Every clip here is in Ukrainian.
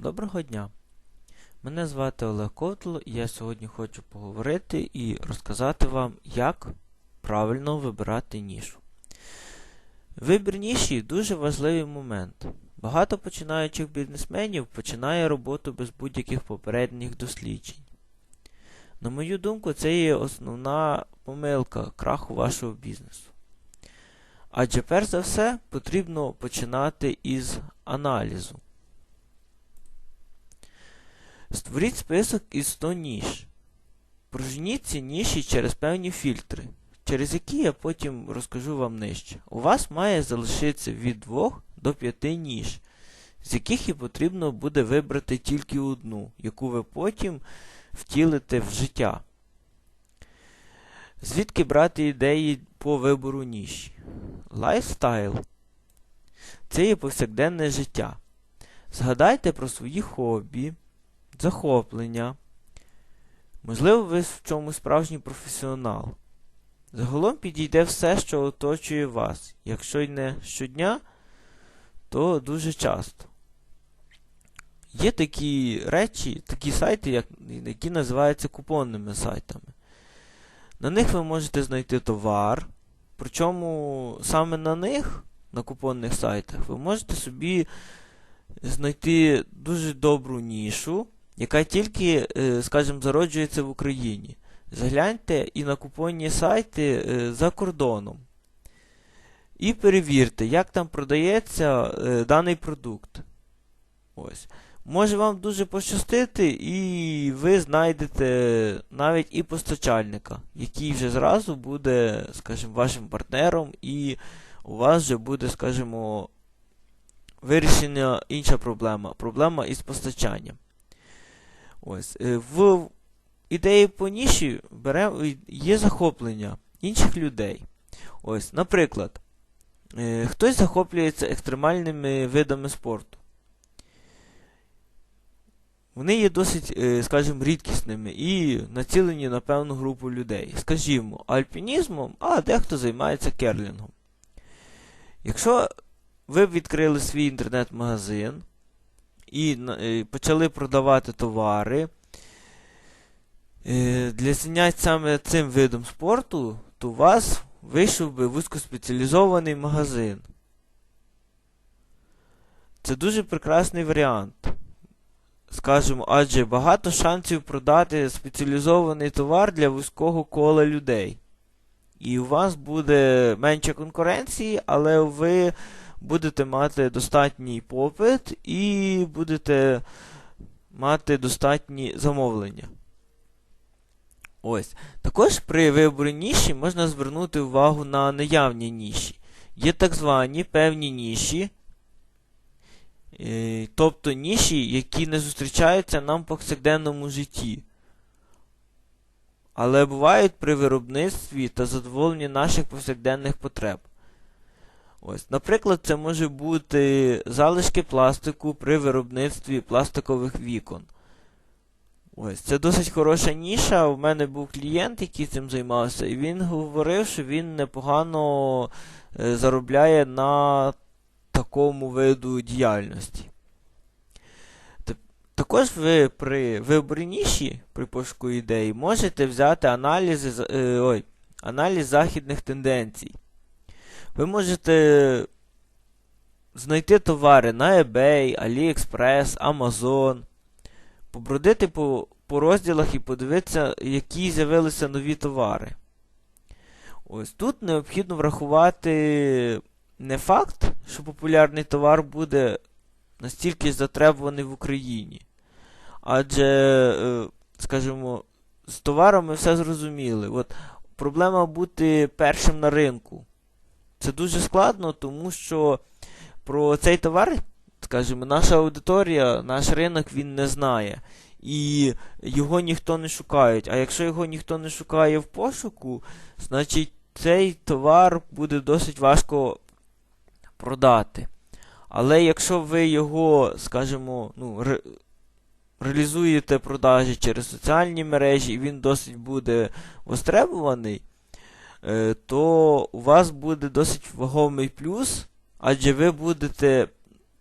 Доброго дня! Мене звати Олег Ковтло і я сьогодні хочу поговорити і розказати вам, як правильно вибирати нішу. Вибір ніші дуже важливий момент. Багато починаючих бізнесменів починає роботу без будь-яких попередніх досліджень. На мою думку, це є основна помилка краху вашого бізнесу. Адже перш за все потрібно починати із аналізу. Створіть список із 100 ніж. Проженіть ці ніші через певні фільтри, через які я потім розкажу вам нижче. У вас має залишитися від 2 до 5 ніж, з яких і потрібно буде вибрати тільки одну, яку ви потім втілите в життя. Звідки брати ідеї по вибору ніші? Лайфстайл це є повсякденне життя. Згадайте про свої хобі, захоплення. Можливо, ви в чомусь справжній професіонал. Загалом підійде все, що оточує вас. Якщо й не щодня, то дуже часто. Є такі речі, такі сайти, як, які називаються купонними сайтами. На них ви можете знайти товар. Причому саме на них, на купонних сайтах, ви можете собі знайти дуже добру нішу, яка тільки, скажімо, зароджується в Україні. Загляньте і на купонні сайти за кордоном. І перевірте, як там продається даний продукт. Ось. Може вам дуже пощастити, і ви знайдете навіть і постачальника, який вже зразу буде, скажімо, вашим партнером, і у вас вже буде, скажімо, вирішена інша проблема. Проблема із постачанням. Ось. В ідеї по ніші бере, є захоплення інших людей. Ось, Наприклад, хтось захоплюється екстремальними видами спорту. Вони є досить, скажімо, рідкісними і націлені на певну групу людей. Скажімо, альпінізмом, а дехто займається керлінгом. Якщо ви б відкрили свій інтернет-магазин і почали продавати товари для занять саме цим видом спорту, то у вас вийшов би вузькоспеціалізований магазин. Це дуже прекрасний варіант. Скажемо, адже багато шансів продати спеціалізований товар для вузького кола людей. І у вас буде менше конкуренції, але ви будете мати достатній попит і будете мати достатні замовлення. Ось. Також при виборі ніші можна звернути увагу на наявні ніші. Є так звані певні ніші, тобто ніші, які не зустрічаються нам в повсякденному житті. Але бувають при виробництві та задоволенні наших повсякденних потреб. Ось, Наприклад, це може бути залишки пластику при виробництві пластикових вікон. Ось, Це досить хороша ніша. У мене був клієнт, який цим займався, і він говорив, що він непогано е, заробляє на такому виду діяльності. Також ви при виборі ніші, при пошуку ідеї, можете взяти аналізи, е, ой, аналіз західних тенденцій. Ви можете знайти товари на eBay, AliExpress, Amazon, побродити по, по розділах і подивитися, які з'явилися нові товари. Ось тут необхідно врахувати не факт, що популярний товар буде настільки затребуваний в Україні. Адже, скажімо, з товарами все зрозуміли. От Проблема бути першим на ринку. Це дуже складно, тому що про цей товар, скажімо, наша аудиторія, наш ринок він не знає. І його ніхто не шукає. А якщо його ніхто не шукає в пошуку, значить цей товар буде досить важко продати. Але якщо ви його, скажімо, ну, ре реалізуєте продажі через соціальні мережі, і він досить буде востребуваний, то у вас буде досить вагомий плюс, адже ви будете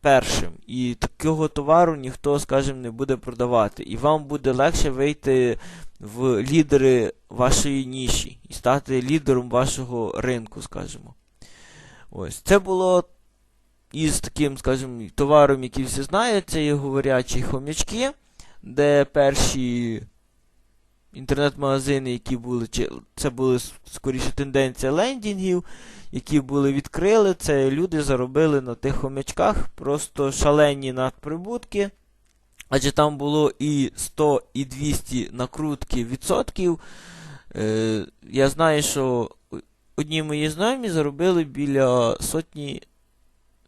першим. І такого товару ніхто, скажімо, не буде продавати. І вам буде легше вийти в лідери вашої ніші і стати лідером вашого ринку, скажімо. Ось. Це було із таким, скажімо, товаром, який всі знають, це є говорячі хомячки, де перші інтернет-магазини, які були, чи це були скоріше тенденція лендінгів, які були відкрили, це люди заробили на тих хомячках просто шалені надприбутки. Адже там було і 100, і 200 накрутки відсотків. Е, Я знаю, що одні мої знайомі заробили біля сотні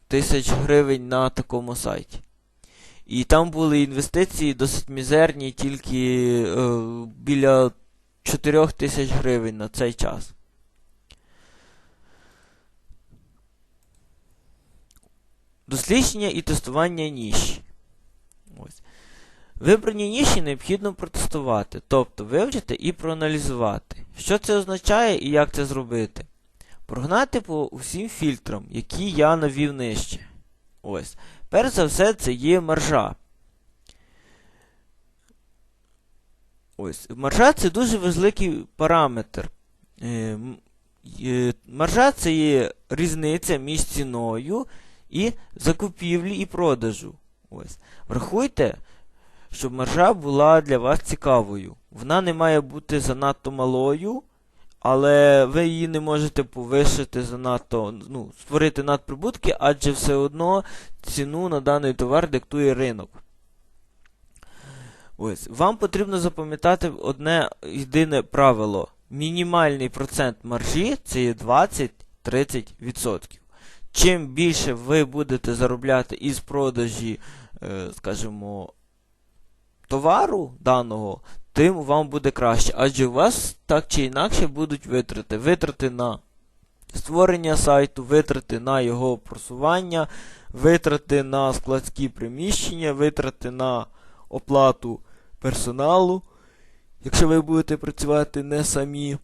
тисяч гривень на такому сайті. І там були інвестиції досить мізерні, тільки е, біля 4 тисяч гривень на цей час. Дослідження і тестування ніші. Ось. Вибрані ніші необхідно протестувати, тобто вивчити і проаналізувати. Що це означає і як це зробити? Прогнати по усім фільтрам, які я навів нижче. Ось. Перш за все, це є маржа. Ось. Маржа це дуже важливий параметр. Е, маржа це є різниця між ціною і закупівлі і продажу. Ось. Врахуйте, щоб маржа була для вас цікавою. Вона не має бути занадто малою, але ви її не можете повишити занадто, ну, створити надприбутки, адже все одно ціну на даний товар диктує ринок. Ось. Вам потрібно запам'ятати одне єдине правило. Мінімальний процент маржі це є 20-30%. Чим більше ви будете заробляти із продажі, е, скажімо, товару даного, тим вам буде краще. Адже у вас так чи інакше будуть витрати. Витрати на створення сайту, витрати на його просування, витрати на складські приміщення, витрати на оплату персоналу, якщо ви будете працювати не самі.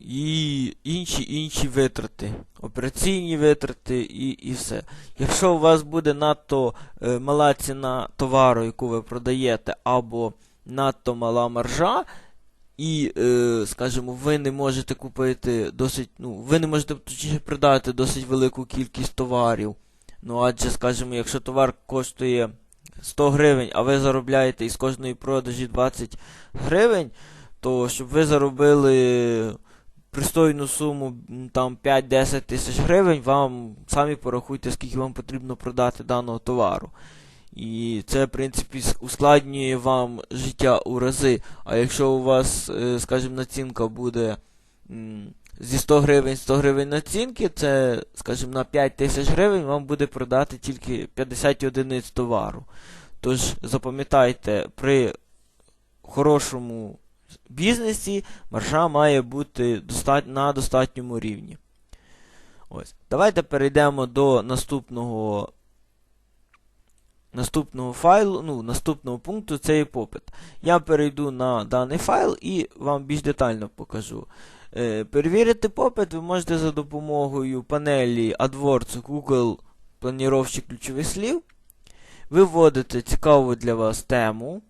І інші інші витрати, операційні витрати і і все. Якщо у вас буде надто е, мала ціна товару, яку ви продаєте, або надто мала маржа, і, е, скажімо, ви не можете купити досить, ну, ви не можете точніше продати досить велику кількість товарів. Ну, адже, скажімо, якщо товар коштує 100 гривень, а ви заробляєте із кожної продажі 20 гривень, то щоб ви заробили пристойну суму, там 5-10 тисяч гривень, вам самі порахуйте, скільки вам потрібно продати даного товару. І це, в принципі, ускладнює вам життя у рази. А якщо у вас, е, скажімо, націнка буде зі 100 гривень 100 гривень націнки, це, скажімо, на 5 тисяч гривень вам буде продати тільки 50 одиниць товару. Тож, запам'ятайте, при хорошому бізнесі маржа має бути на достатньому рівні. Ось. Давайте перейдемо до наступного наступного файлу, ну, наступного пункту це є попит. Я перейду на даний файл і вам більш детально покажу. Е, Перевірити попит ви можете за допомогою панелі AdWords Google планіровщик ключових слів. Ви вводите цікаву для вас тему.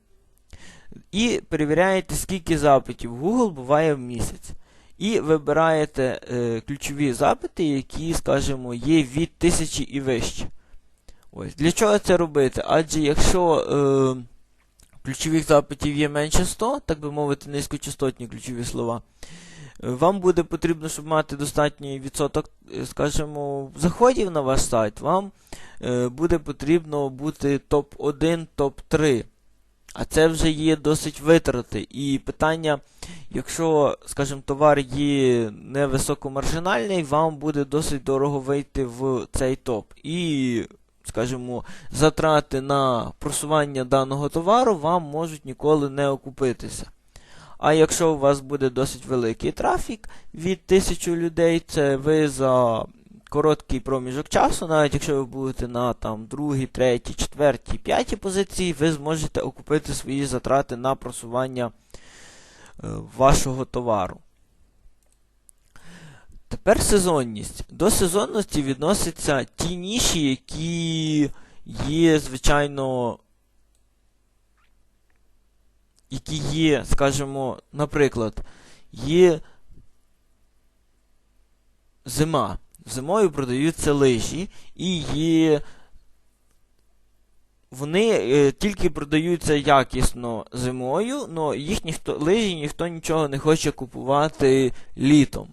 І перевіряєте, скільки запитів Google буває в місяць. І вибираєте е, ключові запити, які, скажімо, є від 1000 і вище. Ось. Для чого це робити? Адже якщо е, ключових запитів є менше 100, так би мовити, низькочастотні ключові слова, е, вам буде потрібно, щоб мати достатній відсоток, е, скажімо, заходів на ваш сайт, вам е, буде потрібно бути топ-1, топ-3. А це вже є досить витрати. І питання, якщо, скажімо, товар є невисокомаржинальний, вам буде досить дорого вийти в цей топ. І, скажімо, затрати на просування даного товару вам можуть ніколи не окупитися. А якщо у вас буде досить великий трафік від 1000 людей, це ви за короткий проміжок часу, навіть якщо ви будете на там другій, третій, четвертій, п'ятій позиції, ви зможете окупити свої затрати на просування е, вашого товару. Тепер сезонність. До сезонності відносяться ті ніші, які є, звичайно, які є, скажімо, наприклад, є зима. Зимою продаються лижі і є. Вони е, тільки продаються якісно зимою, але їх ніхто лижі ніхто нічого не хоче купувати літом.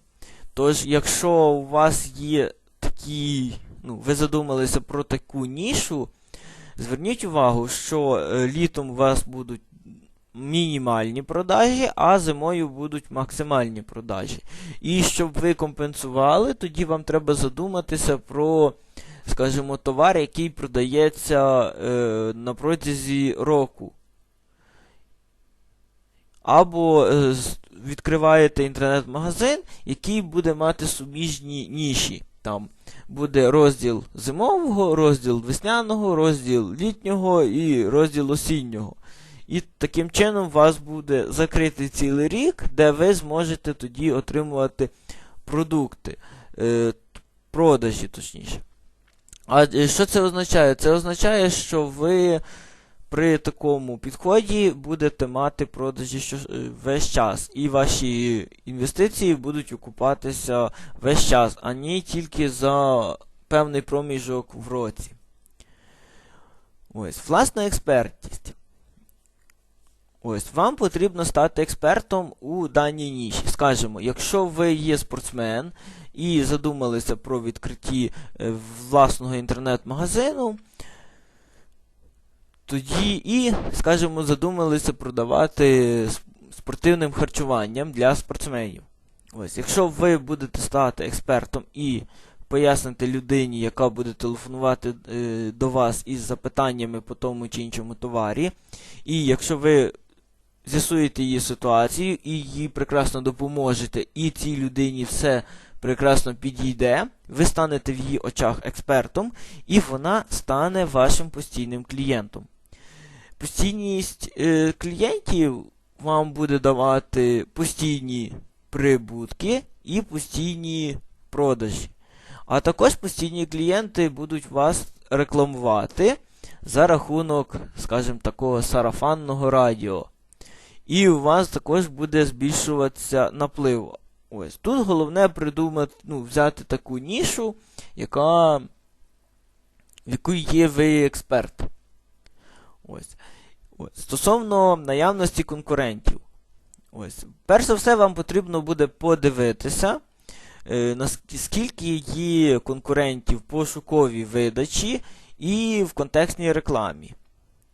Тож, якщо у вас є такі, ну, ви задумалися про таку нішу, зверніть увагу, що е, літом у вас будуть мінімальні продажі, а зимою будуть максимальні продажі. І щоб ви компенсували, тоді вам треба задуматися про, скажімо, товар, який продається е, на протязі року. Або е, відкриваєте інтернет-магазин, який буде мати суміжні ніші. Там буде розділ зимового, розділ весняного, розділ літнього і розділ осіннього. І таким чином у вас буде закритий цілий рік, де ви зможете тоді отримувати продукти, е, продажі, точніше. А е, що це означає? Це означає, що ви при такому підході будете мати продажі е, весь час. І ваші інвестиції будуть окупатися весь час, а не тільки за певний проміжок в році. Ось, власна експертність. Ось, вам потрібно стати експертом у даній ніші. Скажімо, якщо ви є спортсмен і задумалися про відкритті е, власного інтернет-магазину, тоді і, скажімо, задумалися продавати спортивним харчуванням для спортсменів. Ось, Якщо ви будете стати експертом і пояснити людині, яка буде телефонувати е, до вас із запитаннями по тому чи іншому товарі, і якщо ви з'ясуєте її ситуацію і їй прекрасно допоможете, і цій людині все прекрасно підійде, ви станете в її очах експертом, і вона стане вашим постійним клієнтом. Постійність е, клієнтів вам буде давати постійні прибутки і постійні продажі. А також постійні клієнти будуть вас рекламувати за рахунок, скажімо, такого сарафанного радіо. І у вас також буде збільшуватися наплив. Ось. Тут головне придумати, ну, взяти таку нішу, яка, в яку є ви експерт. Ось. Ось. Стосовно наявності конкурентів. Ось. Перш за все, вам потрібно буде подивитися, е, наскільки є конкурентів пошуковій видачі і в контекстній рекламі.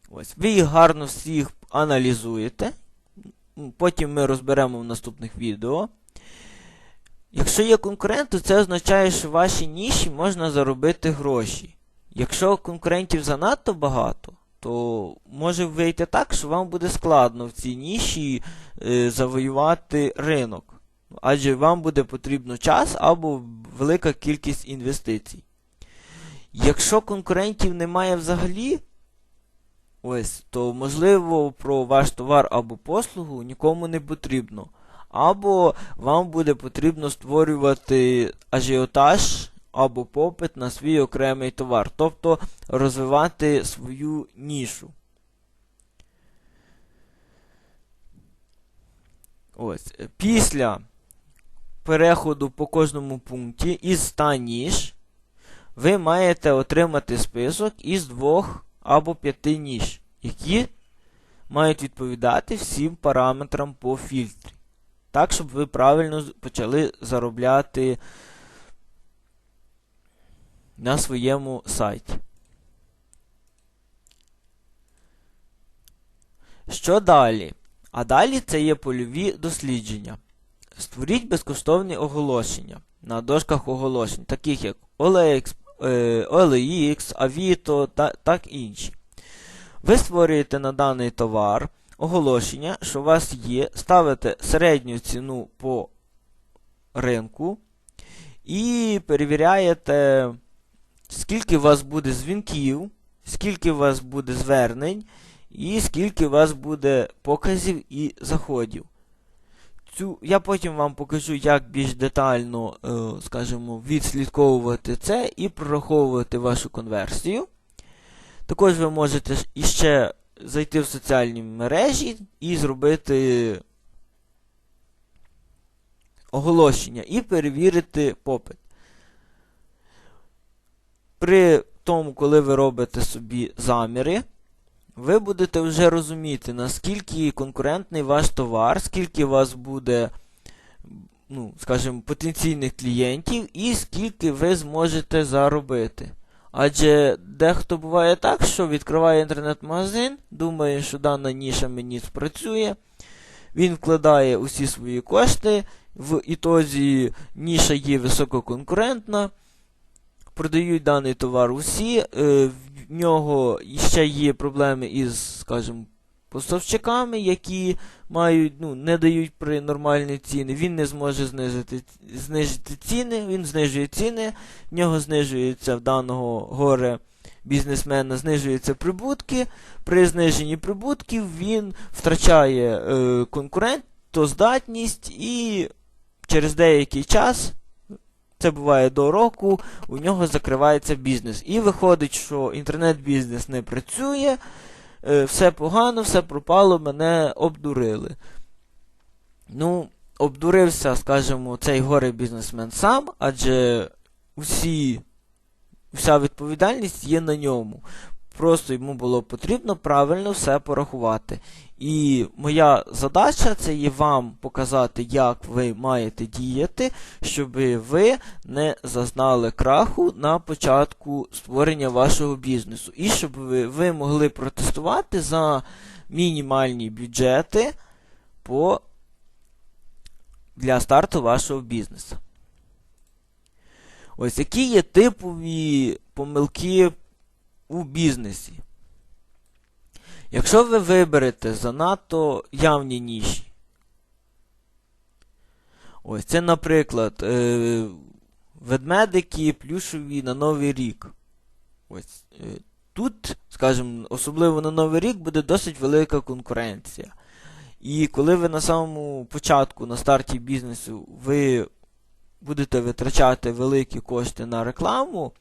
Ось. Ви їх гарно всіх аналізуєте. Потім ми розберемо в наступних відео. Якщо є конкурент, то це означає, що в вашій ніші можна заробити гроші. Якщо конкурентів занадто багато, то може вийти так, що вам буде складно в цій ніші е, завоювати ринок. Адже вам буде потрібно час або велика кількість інвестицій. Якщо конкурентів немає взагалі, ось, то можливо про ваш товар або послугу нікому не потрібно. Або вам буде потрібно створювати ажіотаж або попит на свій окремий товар, тобто розвивати свою нішу. Ось. Після переходу по кожному пункті із 100 ніж ви маєте отримати список із двох або п'яти ніж, які мають відповідати всім параметрам по фільтрі. Так, щоб ви правильно почали заробляти на своєму сайті. Що далі? А далі це є польові дослідження. Створіть безкоштовні оголошення на дошках оголошень, таких як OLX, OLX Avito та так інші. Ви створюєте на даний товар оголошення, що у вас є, ставите середню ціну по ринку і перевіряєте, скільки у вас буде дзвінків, скільки у вас буде звернень, і скільки у вас буде показів і заходів. Цю, я потім вам покажу, як більш детально, е, скажімо, відслідковувати це і прораховувати вашу конверсію. Також ви можете іще зайти в соціальні мережі і зробити оголошення і перевірити попит. При тому, коли ви робите собі заміри, ви будете вже розуміти, наскільки конкурентний ваш товар, скільки у вас буде, ну, скажімо, потенційних клієнтів і скільки ви зможете заробити. Адже дехто буває так, що відкриває інтернет-магазин, думає, що дана ніша мені спрацює. Він вкладає усі свої кошти, в ітозі ніша є висококонкурентна, продають даний товар усі, е, в нього ще є проблеми із, скажімо, поставщиками, які мають, ну, не дають при нормальні ціни, він не зможе знизити, знижити ціни, він знижує ціни, в нього знижується в даного горе бізнесмена, знижуються прибутки. При зниженні прибутків він втрачає е, конкурентоздатність і через деякий час. Це буває до року, у нього закривається бізнес. І виходить, що інтернет-бізнес не працює, е, все погано, все пропало, мене обдурили. Ну, обдурився, скажімо, цей горе бізнесмен сам, адже усі, вся відповідальність є на ньому. Просто йому було потрібно правильно все порахувати. І моя задача це є вам показати, як ви маєте діяти, щоб ви не зазнали краху на початку створення вашого бізнесу. І щоб ви, ви могли протестувати за мінімальні бюджети по, для старту вашого бізнесу. Ось які є типові помилки у бізнесі. Якщо ви виберете занадто явні ніші, ось це, наприклад, е, ведмедики плюшові на Новий рік. Ось е, Тут, скажімо, особливо на Новий рік буде досить велика конкуренція. І коли ви на самому початку, на старті бізнесу, ви будете витрачати великі кошти на рекламу,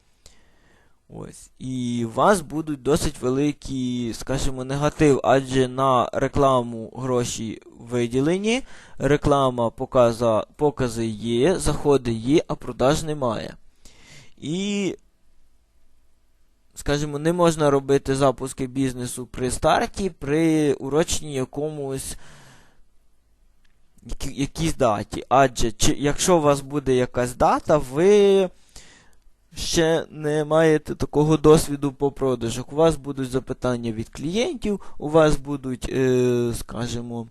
Ось. І у вас будуть досить великі, скажімо, негатив, адже на рекламу гроші виділені, реклама показа, покази є, заходи є, а продаж немає. І, скажімо, не можна робити запуски бізнесу при старті, при уроченні якомусь якійсь даті. Адже чи, якщо у вас буде якась дата, ви ще не маєте такого досвіду по продажах. У вас будуть запитання від клієнтів, у вас будуть, е, скажімо,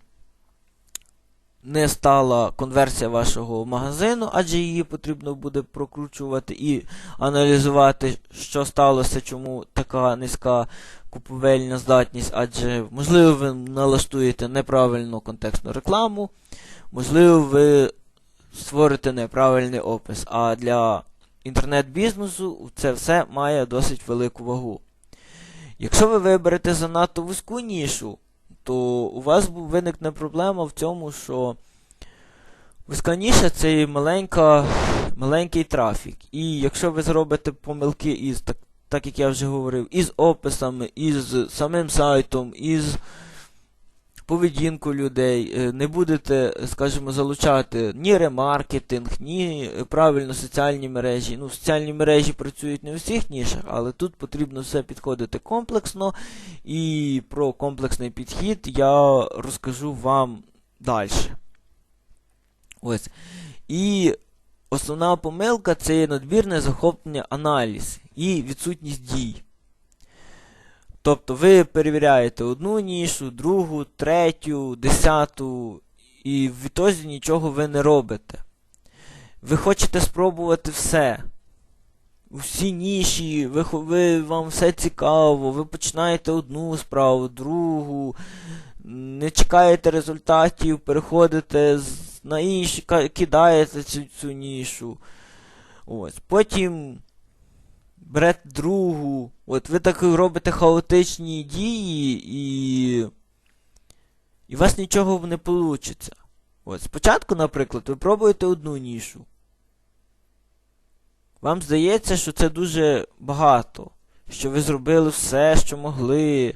не стала конверсія вашого магазину, адже її потрібно буде прокручувати і аналізувати, що сталося, чому така низька купівельна здатність, адже, можливо, ви налаштуєте неправильну контекстну рекламу, можливо, ви створите неправильний опис. А для інтернет-бізнесу це все має досить велику вагу. Якщо ви виберете занадто вузьку нішу, то у вас виникне проблема в цьому, що вузька ніша це маленька, маленький трафік. І якщо ви зробите помилки із, так, так як я вже говорив, із описами, із самим сайтом, із поведінку людей, е, не будете, скажімо, залучати ні ремаркетинг, ні правильно соціальні мережі. Ну, соціальні мережі працюють не у всіх нішах, але тут потрібно все підходити комплексно. І про комплексний підхід я розкажу вам далі. Ось. І основна помилка це є надмірне захоплення аналіз і відсутність дій. Тобто ви перевіряєте одну нішу, другу, третю, десяту, і в відтоді нічого ви не робите. Ви хочете спробувати все. Всі ніші, ви, ви, вам все цікаво, ви починаєте одну справу, другу, не чекаєте результатів, переходите на інші, кидаєте цю, цю нішу. Ось. Потім берете другу. От ви так робите хаотичні дії і. І у вас нічого не вийде. От, спочатку, наприклад, ви пробуєте одну нішу. Вам здається, що це дуже багато, що ви зробили все, що могли.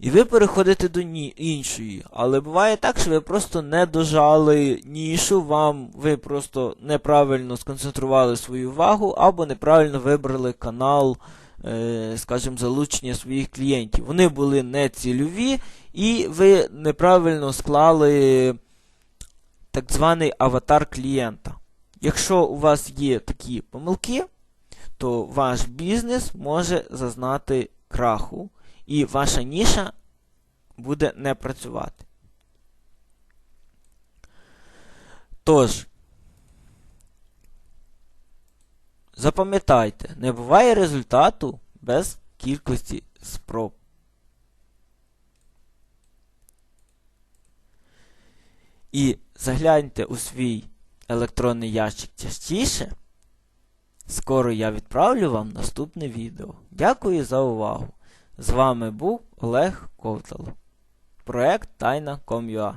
І ви переходите до ні- іншої. Але буває так, що ви просто не дожали нішу, вам ви просто неправильно сконцентрували свою увагу, або неправильно вибрали канал, е, скажімо, залучення своїх клієнтів. Вони були не цільові, і ви неправильно склали так званий аватар клієнта. Якщо у вас є такі помилки, то ваш бізнес може зазнати краху, і ваша ніша буде не працювати. Тож, запам'ятайте, не буває результату без кількості спроб. І загляньте у свій електронний ящик частіше. Скоро я відправлю вам наступне відео. Дякую за увагу! З вами був Олег Ковтал. Проект Тайна.com.ua